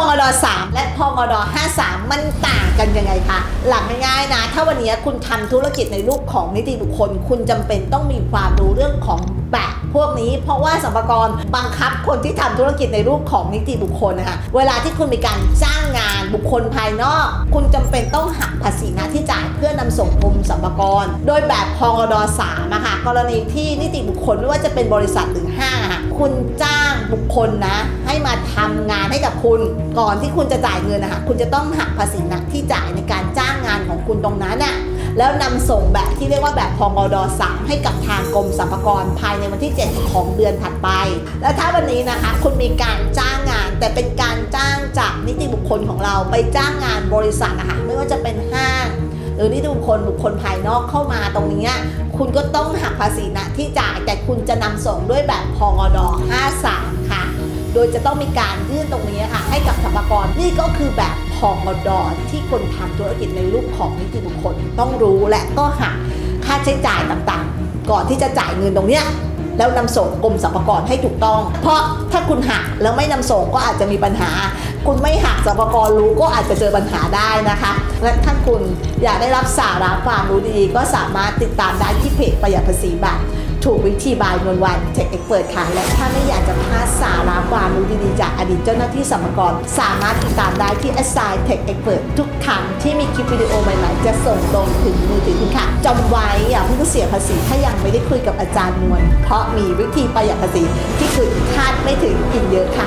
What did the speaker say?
งอด3และพงอด53 มันต่างกันยังไงคะหลักง่ายๆนะ ถ้าวันนี้คุณทำธุรกิจในรูปของนิติบุคคล คุณจำเป็นต้องมีความรู้เรื่องของแบบพวกนี้ เพราะว่าสรรพากรบังคับคนที่ทำธุรกิจในรูปของนิติบุคคลนะคะเวลาที่คุณมีการจ้างงานบุคคลภายนอก คุณจำเป็นต้องหักภาษีหน้าที่จ่ายเพื่อนำส่งกรมสรรพากรโดยแบบพงอด3อะค่ะกรณีที่นิติบุคคลไม่ว่าจะเป็นบริษัทหรือห้างคุณจ คคลนะ ให้มาทำงานให้กับคุณ ก่อนที่คุณจะจ่ายเงินนะคะคุณจะต้องหักภาษีหน้าที่จ่ายในการจ้างงานของคุณตรงนั้นน่ะแล้วนำส่งแบบที่เรียกว่าแบบพงอด3ให้กับทางกรมสรรพากรภายในวันที่ 7 ของเดือนถัดไป และถ้าวันนี้นะคะ คุณมีการจ้างงาน แต่เป็นการจ้างจากนิติบุคคลของเราไปจ้างงานบริษัทนะคะไม่ว่าจะเป็นห้างหรือนิติบุคคลบุคคลภายนอกเข้ามาตรงนี้คุณก็ต้องหักภาษีนะที่จ่ายแต่คุณจะนำส่งด้วยแบบพงอด53ค่ะโด ยจะต้องมีการยื่นตรงนี้ค่ะ ให้กับสรรพากรนี่ก็คือแบบพองอดอที่คนทำธุรกิจในรูปของนิติบุคคลต้องรู้และก็หักค่าใช้จ่ายต่างๆ ก่อนที่จะจ่ายเงินตรงเนี้ยแล้วนำส่งกรมสรรพากรให้ถูกต้อง เพราะถ้าคุณหักแล้วไม่นำส่งก็อาจจะมีปัญหา คุณไม่หักสรรพากรรู้ก็อาจจะเจอปัญหาได้นะคะ และถ้าคุณอยากได้รับสาระความรู้ดีๆก็สามารถติดตามได้ที่เพจประหยัดภาษีแบบถูกวิธีบายนวลวันเทคเอ็กเปิดค่ะและถ้าไม่อยากจะพลาดสาระ ความรู้ดีๆ จากอดีตเจ้าหน้าที่สรรพากรสามารถติดตามได้ที่ a s s i g n Tech Expert ทุกครั้งที่มีคลิปวิดีโอใหม่ๆ จะส่งตรงถึงมือถือคุณค่ะจำไว้อย่าเพิ่งเสียภาษีถ้ายังไม่ได้คุยกับอาจารย์นวลเพราะมีวิธีประหยัดภาษีที่คุณคาดไม่ถึงอีกเยอะค่ะ